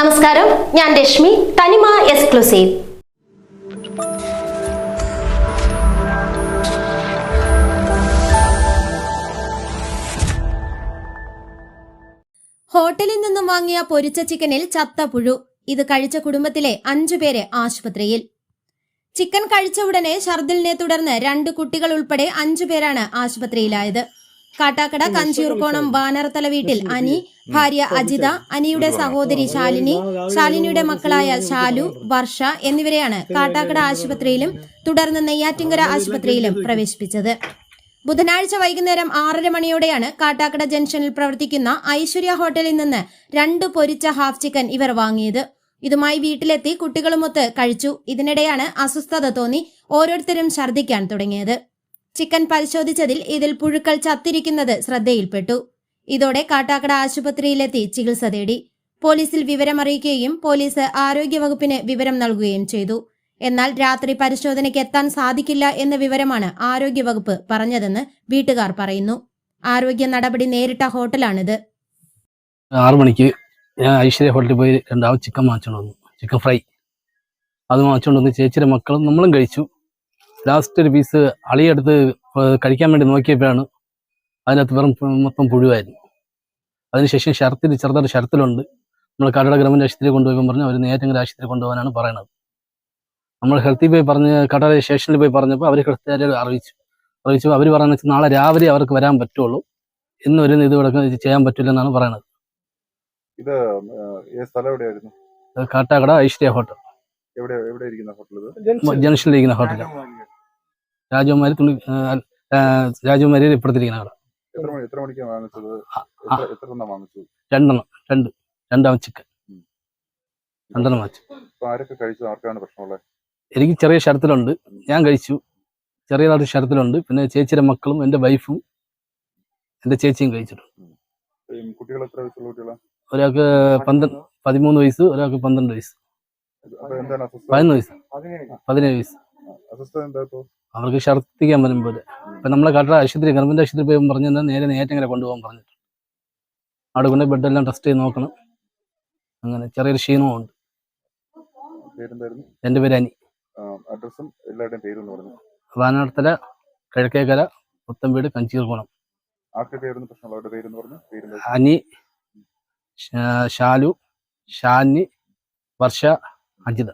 നമസ്കാരം. ഞാൻ രശ്മി തനിമ എക്സ്ക്ലൂസീവ് ഹോട്ടലിൽ നിന്നും വാങ്ങിയ പൊരിച്ച ചിക്കനിൽ ചത്ത പുഴു. ഇത് കഴിച്ച കുടുംബത്തിലെ അഞ്ചുപേരെ ആശുപത്രിയിൽ. ചിക്കൻ കഴിച്ച ഉടനെ ഛർദിലിനെ തുടർന്ന് രണ്ട് കുട്ടികൾ ഉൾപ്പെടെ അഞ്ചുപേരാണ് ആശുപത്രിയിലായത്. കാട്ടാക്കട കഞ്ചിയൂർക്കോണം ബാനർത്തല വീട്ടിൽ അനി ഭാര്യ അജിത അനിയുടെ സഹോദരി ശാലിനി ശാലിനിയുടെ മക്കളായ ശാലു വർഷ എന്നിവരെയാണ് കാട്ടാക്കട ആശുപത്രിയിലും തുടർന്ന് നെയ്യാറ്റിങ്കര ആശുപത്രിയിലും പ്രവേശിപ്പിച്ചത്. ബുധനാഴ്ച വൈകുന്നേരം ആറര മണിയോടെയാണ് കാട്ടാക്കട ജംഗ്ഷനിൽ പ്രവർത്തിക്കുന്ന ഐശ്വര്യ ഹോട്ടലിൽ നിന്ന് രണ്ട് പൊരിച്ച ഹാഫ് ചിക്കൻ ഇവർ വാങ്ങിയത്. ഇതുമായി വീട്ടിലെത്തി കുട്ടികളുമൊത്ത് കഴിച്ചു. ഇതിനിടെയാണ് അസ്വസ്ഥത തോന്നി ഓരോരുത്തരും ഛർദ്ദിക്കാൻ തുടങ്ങിയത്. ചിക്കൻ പരിശോധിച്ചതിൽ ഇതിൽ പുഴുക്കൾ ചത്തിരിക്കുന്നത് ശ്രദ്ധയിൽപ്പെട്ടു. ഇതോടെ കാട്ടാക്കട ആശുപത്രിയിലെത്തി ചികിത്സ തേടി. പോലീസിൽ വിവരമറിയിക്കുകയും പോലീസ് ആരോഗ്യവകുപ്പിന് വിവരം നൽകുകയും ചെയ്തു. എന്നാൽ രാത്രി പരിശോധനയ്ക്ക് എത്താൻ സാധിക്കില്ല എന്ന വിവരമാണ് ആരോഗ്യവകുപ്പ് പറഞ്ഞതെന്ന് വീട്ടുകാർ പറയുന്നു. ആരോഗ്യ നടപടി നേരിട്ട ഹോട്ടലാണിത്. ആറു മണിക്ക് ഞാൻ ഐശ്വര്യ ഹോട്ടലിൽ പോയി രണ്ടാമത് ചിക്കൻ വാങ്ങിച്ചുകൊണ്ട് വന്നു. Chicken fry. അത് വാങ്ങിച്ചുകൊണ്ട് വന്ന് ചേച്ചിയുടെ മക്കളും നമ്മളും കഴിച്ചു. ലാസ്റ്റ് ഒരു പീസ് അളിയെടുത്ത് കഴിക്കാൻ വേണ്ടി നോക്കിയപ്പോഴാണ് അതിനകത്ത് വെറും മൊത്തം പുഴുവായിരുന്നു. അതിനുശേഷം ഷർത്തിൽ ചെറുതായിട്ട് ഷർത്തിലുണ്ട് നമ്മൾ കടയുടെ ഗവൺമെന്റ് ആശുപത്രി കൊണ്ടുപോയപ്പോൾ പറഞ്ഞു അവർ നേരത്തെ ആശുപത്രി കൊണ്ടുപോകാനാണ് പറയണത്. നമ്മൾ ഹെൽത്തിൽ പോയി പറഞ്ഞ് കടയുടെ സ്റ്റേഷനിൽ പോയി പറഞ്ഞപ്പോൾ അവർ ഹെൽത്തുകാരെ അറിയിച്ചു. അറിയിച്ചു അവർ പറയുന്നത് വെച്ചാൽ നാളെ രാവിലെ അവർക്ക് വരാൻ പറ്റുള്ളൂ. ഇന്ന് ഒരു ഇത് ഇവിടെ ചെയ്യാൻ പറ്റില്ല എന്നാണ് പറയണത്. ഇത് സ്ഥലം എവിടെയായിരുന്നു? കാട്ടാക്കട ഐശ്വര്യ ഹോട്ടൽ. ജംഗ്ഷനിലിരിക്കുന്ന എവിടെ ഇരിക്കുന്ന ഹോട്ടൽ ഇത് ജംഗ്ഷനിൽ ഇരിക്കുന്ന ഹോട്ടൽ രാജകുമാരി തുണി രാജകുമാരി ഇപ്പുറത്തിരിക്കുന്ന കട രണ്ടെണ്ണം രണ്ട് രണ്ടാം ചിക്കൻ. രണ്ടെണ്ണം വാങ്ങിച്ചു. എനിക്ക് ചെറിയ ശരത്തിലുണ്ട്. ഞാൻ കഴിച്ചു. ചെറിയതായിട്ട് ശരത്തിലുണ്ട്. പിന്നെ ചേച്ചിയുടെ മക്കളും എന്റെ വൈഫും എന്റെ ചേച്ചിയും കഴിച്ചിട്ടുണ്ട്. ഒരാൾക്ക് പന്ത്രണ്ട് പതിമൂന്ന് വയസ്സ് ഒരാൾക്ക് പന്ത്രണ്ട് വയസ്സ്. പതിനൊന്ന് വയസ്സ്. പതിനേഴ് വയസ്സ്. എന്താ അവർക്ക് ഛർദ്ദിക്കാൻ വരും പോലെ. ഇപ്പൊ നമ്മളെ കാട്ടിലെ ആശുപത്രി ഗവൺമെന്റ് ആശുപത്രി പോയി പറഞ്ഞു തന്നെ നേരെ നേറ്റങ്ങനെ കൊണ്ടുപോകാൻ പറഞ്ഞിട്ട് അവിടെ കൊണ്ട് ബെഡെല്ലാം ടെസ്റ്റ് ചെയ്ത് നോക്കണം. അങ്ങനെ ചെറിയൊരു ക്ഷീണവും ഉണ്ട് എന്റെ എന്റെ പേര് അനി. അഡ്രസ്സും എല്ലാവരുടെയും പേരും പറഞ്ഞു? വാനാടത്തല കിഴക്കേക്കര പുത്തമ്പീട് കഞ്ചീർകോണം അനി ഷാലു ഷാനി വർഷ അജിത.